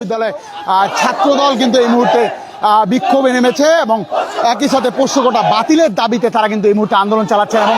বিশ্ববিদ্যালয়ে ছাত্রদল কিন্তু এই মুহূর্তে বিক্ষোভে নেমেছে এবং একই সাথে পোষ্যকোটা বাতিলের দাবিতে তারা কিন্তু এই মুহূর্তে আন্দোলন চালাচ্ছে এবং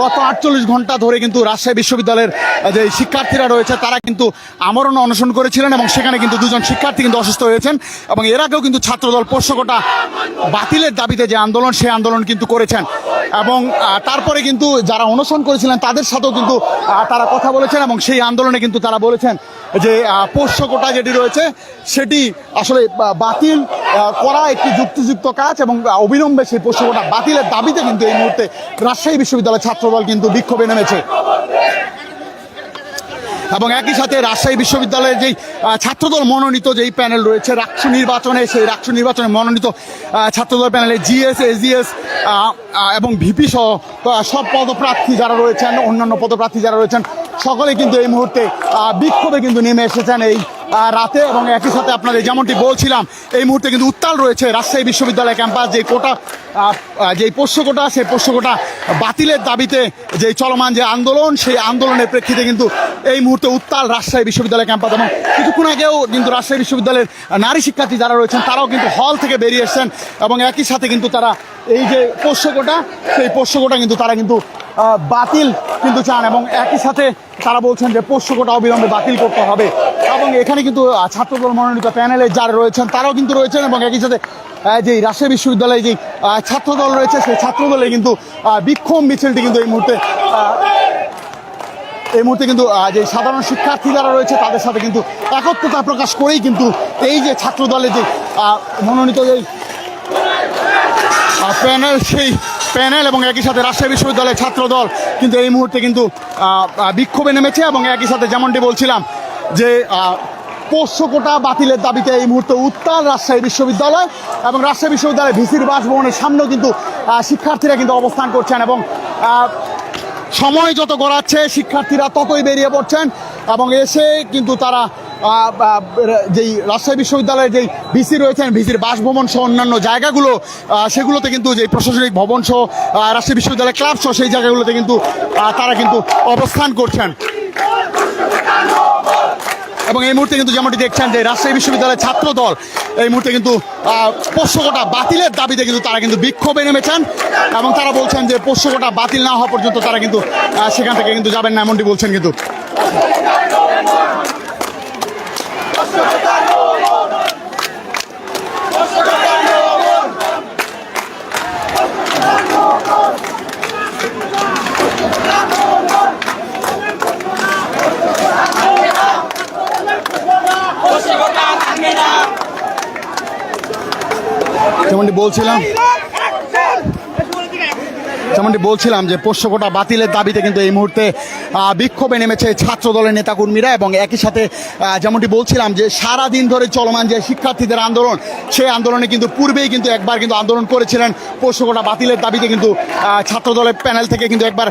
গত আটচল্লিশ ঘণ্টা ধরে কিন্তু রাজশাহী বিশ্ববিদ্যালয়ের যে শিক্ষার্থীরা রয়েছে তারা কিন্তু আমরণ অনশন করেছিলেন এবং সেখানে কিন্তু দুজন শিক্ষার্থী কিন্তু অসুস্থ হয়েছেন এবং এর আগেও কিন্তু ছাত্রদল পোষ্যকোটা বাতিলের দাবিতে যে আন্দোলন সেই আন্দোলন কিন্তু করেছেন এবং তারপরে কিন্তু যারা অনশন করেছিলেন তাদের সাথেও কিন্তু তারা কথা বলেছেন এবং সেই আন্দোলনে কিন্তু তারা বলেছেন যে পোষ্য কোটা যেটি রয়েছে, সেটি আসলে বাতিল করা একটি যুক্তিযুক্ত কাজ এবং অবিলম্বে সেই পোষ্য কোটা বাতিলের দাবিতে কিন্তু এই মুহূর্তে রাজশাহী বিশ্ববিদ্যালয়ের ছাত্রদল কিন্তু বিক্ষোভে নেমেছে। এবং একই সাথে রাজশাহী বিশ্ববিদ্যালয়ের যেই ছাত্রদল মনোনীত যেই প্যানেল রয়েছে রাষ্ট্র নির্বাচনে, সেই রাষ্ট্র নির্বাচনে মনোনীত ছাত্রদল প্যানেলে জিএস, এসজিএস এবং ভিপি সহ সব পদপ্রার্থী যারা রয়েছেন, অন্যান্য পদপ্রার্থী যারা রয়েছেন সকলে কিন্তু এই মুহূর্তে বিক্ষোভে কিন্তু নেমে এসেছেন এই রাতে এবং একই সাথে আপনাদের যেমনটি বলছিলাম, এই মুহূর্তে কিন্তু উত্তাল রয়েছে রাজশাহী বিশ্ববিদ্যালয় ক্যাম্পাস যে কোটা যেই পোষ্য কোটা, সেই পোষ্য কোটা বাতিলের দাবিতে যে চলমান যে আন্দোলন, সেই আন্দোলনের প্রেক্ষিতে কিন্তু এই মুহূর্তে উত্তাল রাজশাহী বিশ্ববিদ্যালয় ক্যাম্পাস এবং কিছুক্ষণ আগেও কিন্তু রাজশাহী বিশ্ববিদ্যালয়ের নারী শিক্ষার্থী যারা রয়েছেন, তারাও কিন্তু হল থেকে বেরিয়ে এসেছেন এবং একই সাথে কিন্তু তারা এই যে পোষ্য কোটা, সেই পোষ্য কোটা কিন্তু তারা কিন্তু বাতিল কিন্তু চান এবং একই সাথে তারা বলছেন যে পোষ্য কোটা অবিলম্বে বাতিল করতে হবে। এবং এখানে কিন্তু ছাত্রদল মনোনীত প্যানেলে যারা রয়েছেন, তারাও কিন্তু রয়েছেন এবং একই সাথে যে রাজশাহী বিশ্ববিদ্যালয়ে যে ছাত্রদল রয়েছে, সেই ছাত্রদলে কিন্তু বিক্ষোভ মিছিলটি কিন্তু এই মুহূর্তে এই মুহূর্তে কিন্তু যে সাধারণ শিক্ষার্থী যারা রয়েছে, তাদের সাথে কিন্তু একত্রতা প্রকাশ করেই কিন্তু এই যে ছাত্র দলের যে মনোনীত যে প্যানেল, সেই প্যানেল এবং একই সাথে রাজশাহী বিশ্ববিদ্যালয়ের ছাত্র দল কিন্তু এই মুহূর্তে কিন্তু বিক্ষোভে নেমেছে এবং একই সাথে যেমনটি বলছিলাম যে পোষ্য কোটা বাতিলের দাবিতে এই মুহূর্তে উত্তাল রাজশাহী বিশ্ববিদ্যালয় এবং রাজশাহী বিশ্ববিদ্যালয়ের ভিসির বাসভবনের সামনেও কিন্তু শিক্ষার্থীরা কিন্তু অবস্থান করছেন এবং সময় যত গড়াচ্ছে, শিক্ষার্থীরা ততই বেরিয়ে পড়ছেন এবং এসে কিন্তু তারা যেই রাজশাহী বিশ্ববিদ্যালয়ের যেই ভিসি রয়েছেন, ভিসির বাসভবন সহ অন্যান্য জায়গাগুলো সেগুলোতে কিন্তু যে প্রশাসনিক ভবন সহ রাজশাহী বিশ্ববিদ্যালয় ক্লাব সহ সেই জায়গাগুলোতে কিন্তু তারা কিন্তু অবস্থান করছেন। এবং এই মুহূর্তে কিন্তু যেমনটি দেখছেন যে রাজশাহী বিশ্ববিদ্যালয়ের ছাত্র দল এই মুহূর্তে কিন্তু পোষ্যকোটা বাতিলের দাবিতে কিন্তু তারা কিন্তু বিক্ষোভে নেমেছেন এবং তারা বলছেন যে পোষ্যকোটা বাতিল না হওয়া পর্যন্ত তারা কিন্তু সেখান থেকে কিন্তু যাবেন না এমনটি বলছেন কিন্তু। যেমনটি বলছিলাম যেমনটি বলছিলাম যে পোষ্যকোটা বাতিলের দাবিতে কিন্তু এই মুহূর্তে বিক্ষোভে নেমেছে ছাত্র দলের নেতাকর্মীরা এবং একই সাথে যেমনটি বলছিলাম যে সারা দিন ধরে চলমান যে শিক্ষার্থীদের আন্দোলন, সেই আন্দোলনে কিন্তু পূর্বেই কিন্তু একবার কিন্তু আন্দোলন করেছিলেন পোষ্যকোটা বাতিলের দাবিতে কিন্তু ছাত্র দলের প্যানেল থেকে কিন্তু একবার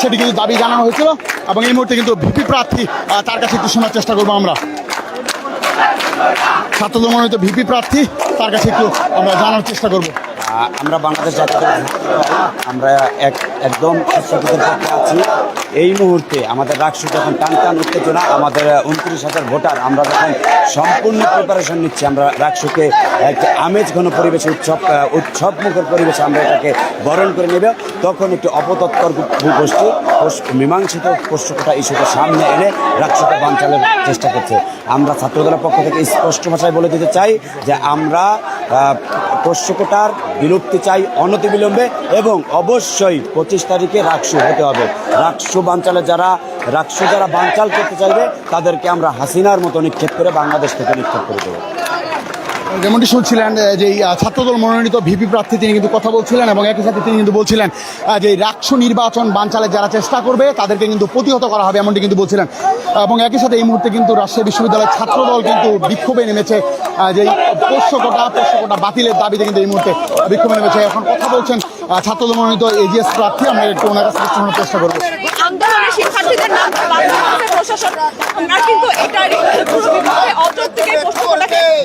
সেটি কিন্তু দাবি জানানো হয়েছিল এবং এই মুহূর্তে কিন্তু ভিপি প্রার্থী তার কাছে একটু শোনার চেষ্টা করব আমরা। ছাত্রদল মনোনীত ভিপি প্রার্থী, তার কাছে একটু আমরা জানার চেষ্টা করব। আমরা বাংলাদেশ জাতীয় আমরা এক একদম পক্ষে আছি। এই মুহূর্তে আমাদের রাষ্ট্র যখন টান টান উত্তেজনা আমাদের উনত্রিশ হাজার ভোটার আমরা যখন সম্পূর্ণ প্রিপারেশন নিচ্ছি আমরা রাষ্ট্রকে একটা আমেজ ঘন পরিবেশে উৎসব উৎসব মুখর পরিবেশে আমরা এটাকে বরণ করে নেব। তখন একটি অপতৎকর গোষ্ঠী পোষ- মীমাংসিত পোষ্যকতা ইস্যুকে সামনে এনে রাষ্ট্রকে বাঞ্চালের চেষ্টা করছে। আমরা ছাত্রদলের পক্ষ থেকে স্পষ্ট ভাষায় বলে দিতে চাই যে আমরা আহ, বিলুপ্তি চাই অনতিবিলম্বে এবং অবশ্যই পঁচিশ তারিখে রাকসু হতে হবে। রাকসু বাঞ্চালে যারা রাকসু যারা বাঞ্চাল করতে চাইবে, তাদেরকে আমরা হাসিনার মতো নিক্ষেপ করে বাংলাদেশ থেকে নিক্ষেপ করে দেবো। যেমনটি শুনছিলেন যে ছাত্রদল মনোনীত ভিপি প্রার্থী তিনি কিন্তু কথা বলছিলেন এবং একই সাথে তিনি কিন্তু বলছিলেন যে রাকসু নির্বাচন বানচালে যারা চেষ্টা করবে, তাদেরকে কিন্তু প্রতিহত করা হবে এমনটি কিন্তু বলছিলেন। এবং একই সাথে এই মুহূর্তে কিন্তু রাজশাহী বিশ্ববিদ্যালয়ের ছাত্রদল কিন্তু বিক্ষোভে নেমেছে যে পোষ্যকোটা পোষ্যকোটা বাতিলের দাবিতে কিন্তু এই মুহূর্তে বিক্ষোভে নেমেছে। এখন কথা বলছেন ছাত্রদল মনোনীত এজিএস প্রার্থী। আমরা একটু ওনার কাছে শোনার চেষ্টা করব। প্রশাসন। কিন্তু মধ্যেই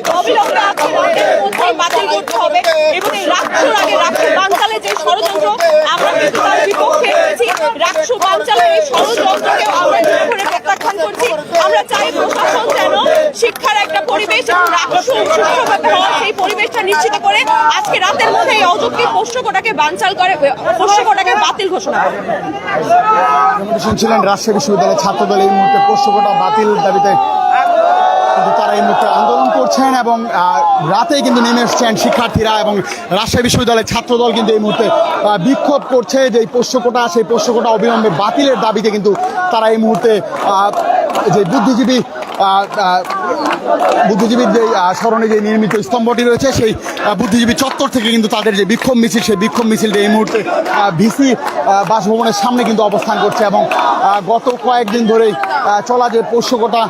বাতিল করতে হবে এবং এই রাষ্ট্র আগে রাষ্ট্র বাঞ্চালে যে ষড়যন্ত্র আমরা কিন্তু তার বিপক্ষে এসেছি রাষ্ট্র বাঞ্চালের এই ষড়যন্ত্রকেও আমরা করে প্রত্যাখ্যান করছি। আমরা চাই প্রশাসন যেন শিক্ষার একটা পরিবেশ এবং রাষ্ট্র সুষ্ঠুভাবে হওয়ার সেই পরিবেশটা নিশ্চিত করে। আজকে রাতের মধ্যে এই অযোগ্য পোষ্য কোটাকে বানচাল করে পোষ্য কোটাকে বাতিল ঘোষণা করে শুনছিলেন রাজশাহী বিশ্ববিদ্যালয়ের ছাত্রদল এই মুহূর্তে পোষ্যকোটা বাতিল দাবিতে কিন্তু তারা এই মুহূর্তে আন্দোলন করছেন এবং রাতেই কিন্তু নেমে এসছেন শিক্ষার্থীরা এবং রাজশাহী বিশ্ববিদ্যালয়ের ছাত্রদল কিন্তু এই মুহূর্তে বিক্ষোভ করছে। যে পোষ্যকোটা সেই পোষ্যকোটা অবিলম্বে বাতিলের দাবিতে কিন্তু তারা এই মুহূর্তে যে বুদ্ধিজীবী বুদ্ধিজীবীর যে স্মরণে যে নির্মিত স্তম্ভটি রয়েছে, সেই বুদ্ধিজীবী চত্বর থেকে কিন্তু তাদের যে বিক্ষোভ মিছিল, সেই বিক্ষোভ মিছিলটি এই মুহূর্তে ভিসি বাসভবনের সামনে কিন্তু অবস্থান করছে এবং গত কয়েকদিন ধরেই চলা যে পোষ্যকোটা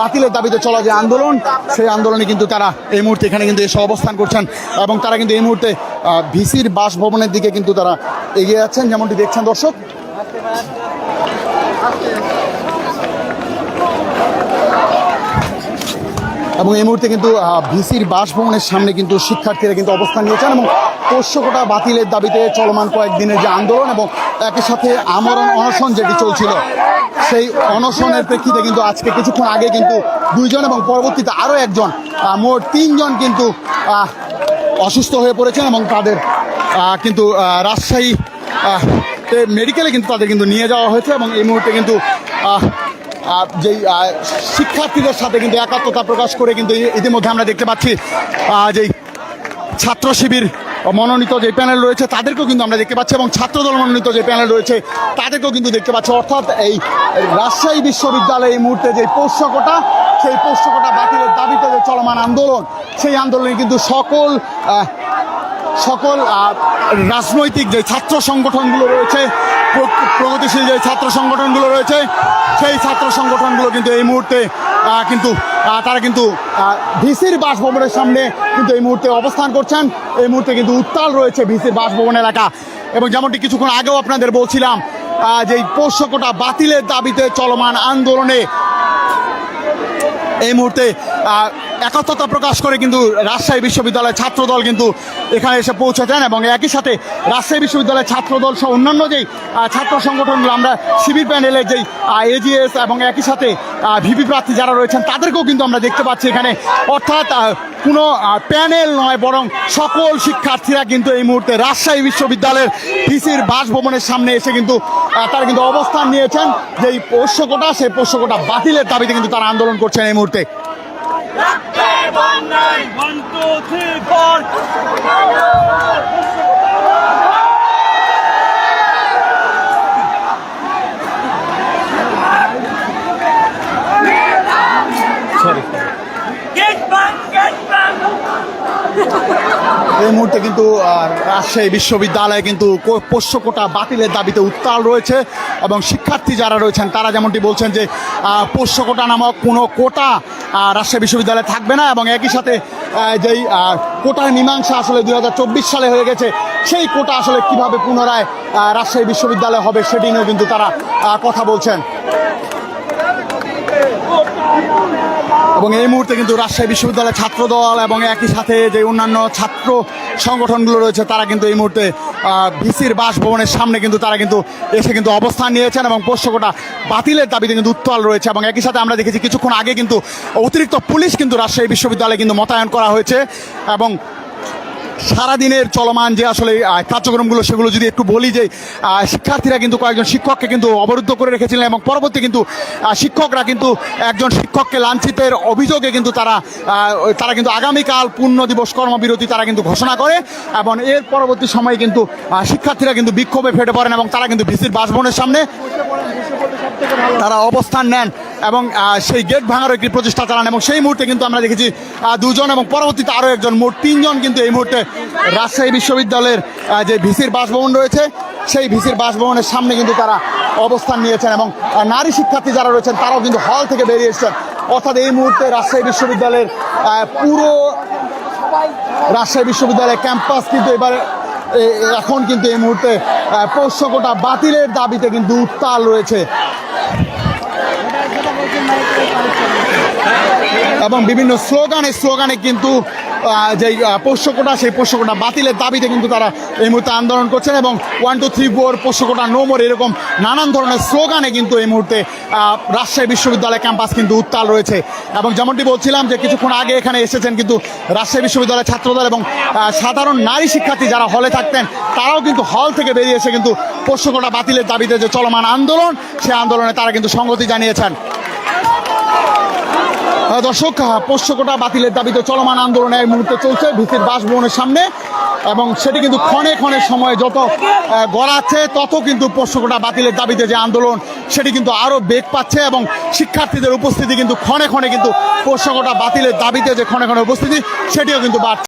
বাতিলের দাবিতে চলা যে আন্দোলন, সেই আন্দোলনে কিন্তু তারা এই মুহূর্তে এখানে কিন্তু এসে অবস্থান করছেন এবং তারা কিন্তু এই মুহূর্তে ভিসির বাসভবনের দিকে কিন্তু তারা এগিয়ে যাচ্ছেন। যেমনটি দেখছেন দর্শক, এবং এই মুহূর্তে কিন্তু ভিসির বাসভবনের সামনে কিন্তু শিক্ষার্থীরা কিন্তু অবস্থান নিয়েছেন এবং পোষ্যকোটা বাতিলের দাবিতে চলমান কয়েকদিনের যে আন্দোলন এবং একই সাথে আমরণ অনশন যেটি চলছিল সেই অনশনের প্রেক্ষিতে কিন্তু আজকে কিছুক্ষণ আগে কিন্তু দুইজন এবং পরবর্তীতে আরও একজন মোট তিনজন কিন্তু অসুস্থ হয়ে পড়েছেন এবং তাদের কিন্তু রাজশাহী মেডিকেলে কিন্তু তাদের কিন্তু নিয়ে যাওয়া হয়েছে এবং এই মুহূর্তে কিন্তু যেই শিক্ষার্থীদের সাথে কিন্তু একাত্মতা প্রকাশ করে কিন্তু ইতিমধ্যে আমরা দেখতে পাচ্ছি যেই ছাত্র শিবির মনোনীত যে প্যানেল রয়েছে, তাদেরকেও কিন্তু আমরা দেখতে পাচ্ছি, এবং ছাত্রদল মনোনীত যে প্যানেল রয়েছে, তাদেরকেও কিন্তু দেখতে পাচ্ছি। অর্থাৎ এই রাজশাহী বিশ্ববিদ্যালয়ে এই মুহূর্তে যে পোষ্যকোটা, সেই পোষ্যকোটা বাতিলের দাবিতে যে চলমান আন্দোলন, সেই আন্দোলনে কিন্তু সকল সকল রাজনৈতিক যে ছাত্র সংগঠনগুলো রয়েছে, প্রগতিশীল যে ছাত্র সংগঠনগুলো রয়েছে, সেই ছাত্র সংগঠনগুলো কিন্তু এই মুহূর্তে কিন্তু তারা কিন্তু ভিসির বাসভবনের সামনে কিন্তু এই মুহূর্তে অবস্থান করছেন। এই মুহূর্তে কিন্তু উত্তাল রয়েছে ভিসির বাসভবন এলাকা। এবং যেমনটি কিছুক্ষণ আগেও আপনাদের বলছিলাম যে এই পোষ্যকোটা বাতিলের দাবিতে চলমান আন্দোলনে এই মুহূর্তে একাত্মতা প্রকাশ করে কিন্তু রাজশাহী বিশ্ববিদ্যালয়ের ছাত্রদল কিন্তু এখানে এসে পৌঁছেছেন এবং একই সাথে রাজশাহী বিশ্ববিদ্যালয়ের ছাত্রদল সহ অন্যান্য যেই ছাত্র সংগঠনগুলো আমরা শিবির প্যানেলের যেই এজিএস এবং একই সাথে ভিপি প্রার্থী যারা রয়েছেন, তাদেরকেও কিন্তু আমরা দেখতে পাচ্ছি এখানে। অর্থাৎ কোনো প্যানেল নয়, বরং সকল শিক্ষার্থীরা কিন্তু এই মুহূর্তে রাজশাহী বিশ্ববিদ্যালয়ের ভিসির বাসভবনের সামনে এসে কিন্তু তারা কিন্তু অবস্থান নিয়েছেন। যে এই পোষ্যকোটা, সেই পোষ্যকোটা বাতিলের দাবিতে কিন্তু তারা আন্দোলন করছেন এই মুহূর্তে। One, two, three, four. Get এই মুহূর্তে কিন্তু রাজশাহী বিশ্ববিদ্যালয়ে কিন্তু কো- পোষ্যকোটা বাতিলের দাবিতে উত্তাল রয়েছে এবং শিক্ষার্থী যারা রয়েছেন তারা যেমনটি বলছেন যে আহ, পোষ্যকোটা নামক কোনো কোটা রাজশাহী বিশ্ববিদ্যালয়ে থাকবে না এবং একই সাথে যেই কোটার মীমাংসা আসলে দু হাজার চব্বিশ সালে হয়ে গেছে সেই কোটা আসলে কীভাবে পুনরায় রাজশাহী বিশ্ববিদ্যালয়ে হবে সেটি নিয়েও কিন্তু তারা কথা বলছেন। এবং এই মুহূর্তে কিন্তু রাজশাহী বিশ্ববিদ্যালয়ের ছাত্র দল এবং একই সাথে যে অন্যান্য ছাত্র সংগঠনগুলো রয়েছে, তারা কিন্তু এই মুহূর্তে ভিসির বাসভবনের সামনে কিন্তু তারা কিন্তু এসে কিন্তু অবস্থান নিয়েছেন এবং পোষ্যকোটা বাতিলের দাবিতে কিন্তু উত্তাল রয়েছে এবং একই সাথে আমরা দেখেছি কিছুক্ষণ আগে কিন্তু অতিরিক্ত পুলিশ কিন্তু রাজশাহী বিশ্ববিদ্যালয়ে কিন্তু মোতায়েন করা হয়েছে এবং সারাদিনের চলমান যে আসলে কার্যক্রমগুলো, সেগুলো যদি একটু বলি যে শিক্ষার্থীরা কিন্তু কয়েকজন শিক্ষককে কিন্তু অবরুদ্ধ করে রেখেছিলেন এবং পরবর্তী কিন্তু শিক্ষকরা কিন্তু একজন শিক্ষককে লাঞ্ছিতের অভিযোগে কিন্তু তারা তারা কিন্তু আগামীকাল পূর্ণ দিবস কর্মবিরতি তারা কিন্তু ঘোষণা করে এবং এর পরবর্তী সময়ে কিন্তু শিক্ষার্থীরা কিন্তু বিক্ষোভে ফেটে পড়েন এবং তারা কিন্তু ভিসির বাসভবনের সামনে তারা অবস্থান নেন। এবং সেই গেট ভাঙার একটি প্রচেষ্টা চালান এবং সেই মুহূর্তে কিন্তু আমরা দেখেছি দুজন এবং পরবর্তীতে আরও একজন, মোট তিনজন কিন্তু এই মুহূর্তে রাজশাহী বিশ্ববিদ্যালয়ের যে ভিসির বাসভবন রয়েছে, সেই ভিসির বাসভবনের সামনে কিন্তু তারা অবস্থান নিয়েছেন এবং নারী শিক্ষার্থী যারা রয়েছেন তারাও কিন্তু হল থেকে বেরিয়ে এসেছেন। অর্থাৎ এই মুহূর্তে রাজশাহী বিশ্ববিদ্যালয়ের পুরো রাজশাহী বিশ্ববিদ্যালয়ের ক্যাম্পাস কিন্তু এবার এখন কিন্তু এই মুহূর্তে পোষ্যকোটা বাতিলের দাবিতে কিন্তু উত্তাল রয়েছে। এবং বিভিন্ন স্লোগানে স্লোগানে কিন্তু যে পোষ্যকোটা, সেই পোষ্যকোটা বাতিলের দাবিতে কিন্তু তারা এই মুহূর্তে আন্দোলন করছেন এবং ওয়ান টু থ্রি ফোর পোষ্যকোটা নো মোর এরকম নানান ধরনের স্লোগানে কিন্তু এই মুহূর্তে রাজশাহী বিশ্ববিদ্যালয় ক্যাম্পাস কিন্তু উত্তাল রয়েছে। এবং যেমনটি বলছিলাম যে কিছুক্ষণ আগে এখানে এসেছেন কিন্তু রাজশাহী বিশ্ববিদ্যালয়ের ছাত্রদল এবং সাধারণ নারী শিক্ষার্থী যারা হলে থাকতেন, তারাও কিন্তু হল থেকে বেরিয়ে এসে কিন্তু পোষ্যকোটা বাতিলের দাবিতে যে চলমান আন্দোলন সেই আন্দোলনে তারা কিন্তু সংগতি জানিয়েছেন। দর্শক পোষ্যকোটা বাতিলের দাবিতে চলমান আন্দোলন এই মুহূর্তে চলছে। ভিত্তির বাসভবনের সামনে এবং সেটি কিন্তু ক্ষণে ক্ষণে সময়ে যত গড়াচ্ছে, তত কিন্তু পোষ্যকোটা বাতিলের দাবিতে যে আন্দোলন, সেটি কিন্তু আরও বেগ পাচ্ছে এবং শিক্ষার্থীদের উপস্থিতি কিন্তু ক্ষণে ক্ষণে কিন্তু পোষ্যকোটা বাতিলের দাবিতে যে ক্ষণে ক্ষণে উপস্থিতি, সেটিও কিন্তু বাড়ছে।